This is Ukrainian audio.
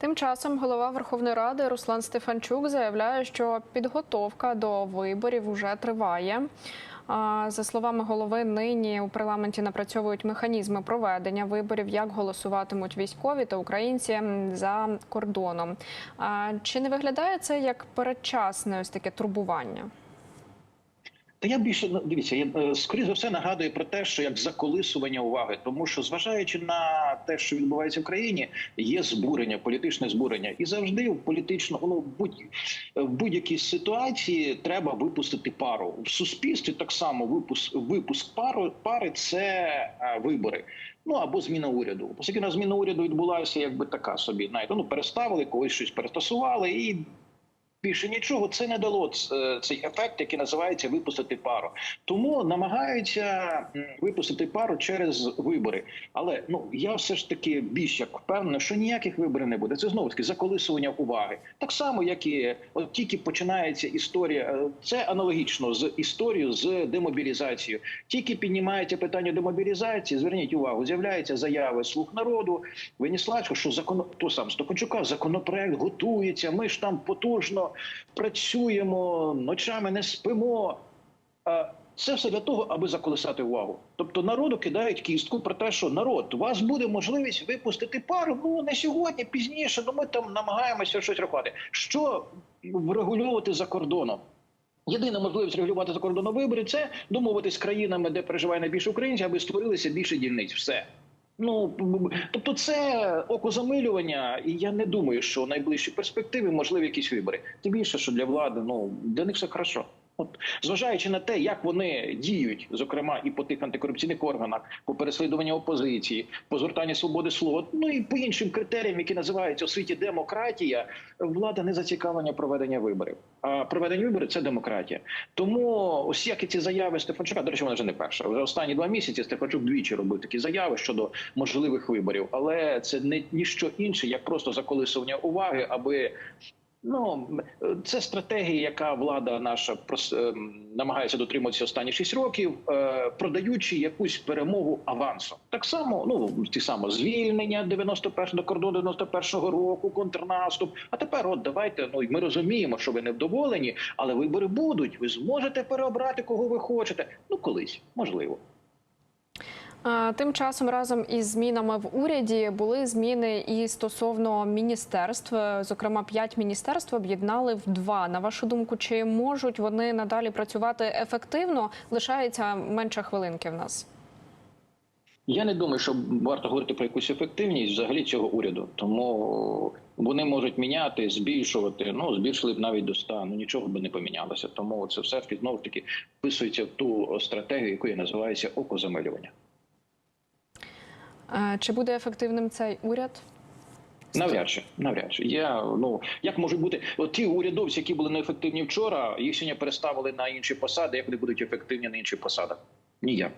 Тим часом голова Верховної Ради Руслан Стефанчук заявляє, що підготовка до виборів вже триває. За словами голови, нині у парламенті напрацьовують механізми проведення виборів, як голосуватимуть військові та українці за кордоном. Чи не виглядає це як передчасне ось таке турбування? Та я більше ну, дивіться, я е, скоріш за все нагадую про те, що як заколисування уваги, тому що зважаючи на те, що відбувається в країні, є збурення, політичне збурення, і завжди в політично ну будь в будь-якій ситуації треба випустити пару в суспільстві. Так само випуск випуск пару пари це е, вибори. Ну або зміна уряду. Оскільки на зміна уряду відбулася, якби така собі, знаєте, ну переставили когось щось перетасували і. Більше нічого це не дало цей ефект, який називається випустити пару. Тому намагаються випустити пару через вибори. Але ну я все ж таки більш як впевнений, що ніяких виборів не буде. Це знову таки заколисування уваги. Так само, як і от тільки починається історія. е, Це аналогічно з історією з демобілізацією. Тільки піднімається питання демобілізації. Зверніть увагу, з'являються заяви слуг народу. Веніславського, що закон то сам Стопанчука, законопроект готується. Ми ж там потужно працюємо, ночами не спимо. Це все для того, аби заколисати увагу. Тобто народу кидають кістку про те, що народ, у вас буде можливість випустити пару. Ну не сьогодні, пізніше. Ну ми там намагаємося щось рахувати. Що врегульовувати за кордоном? Єдина можливість регулювати за кордоном вибори це домовитись з країнами, де переживає найбільше українців, аби створилися більше дільниць. Все. Ну тобто, це окозамилювання, і я не думаю, що в найближчій перспективі можливі якісь вибори. Тим більше, що для влади ну для них все хорошо. От зважаючи на те, як вони діють, зокрема і по тих антикорупційних органах, по переслідуванню опозиції, по згортанню свободи слова, ну і по іншим критеріям, які називаються у світі демократія, влада не зацікавлення проведення виборів. А проведення виборів це демократія. Тому ось як і ці заяви Стефанчука, до речі, вона вже не перша. Вже останні два місяці Стефанчук двічі робив такі заяви щодо можливих виборів, але це не ніщо інше, як просто заколисування уваги, аби. Ну це стратегія, яка влада наша ем, намагається дотримуватися останні 6 років, е, продаючи якусь перемогу авансом. Так само, ну ті само звільнення 91 до кордону 91-го року, контрнаступ. А тепер, от давайте. Ну ми розуміємо, що ви невдоволені, але вибори будуть. Ви зможете переобрати кого ви хочете. Ну колись можливо. Тим часом разом із змінами в уряді були зміни і стосовно міністерств. Зокрема, п'ять міністерств об'єднали в два. На вашу думку, чи можуть вони надалі працювати ефективно? Лишається менше хвилинки в нас. Я не думаю, що варто говорити про якусь ефективність взагалі цього уряду. Тому вони можуть міняти, збільшувати. Ну збільшили б навіть до 100, ну нічого би не помінялося. Тому це все таки знову таки вписується в ту стратегію, яку називається окозамилювання. Е, Чи буде ефективним цей уряд? Навряд чи навряд чи я ну як можуть бути от ті урядовці, які були неефективні вчора, їх сьогодні переставили на інші посади. Як вони будуть ефективні на інших посадах? Ніяк.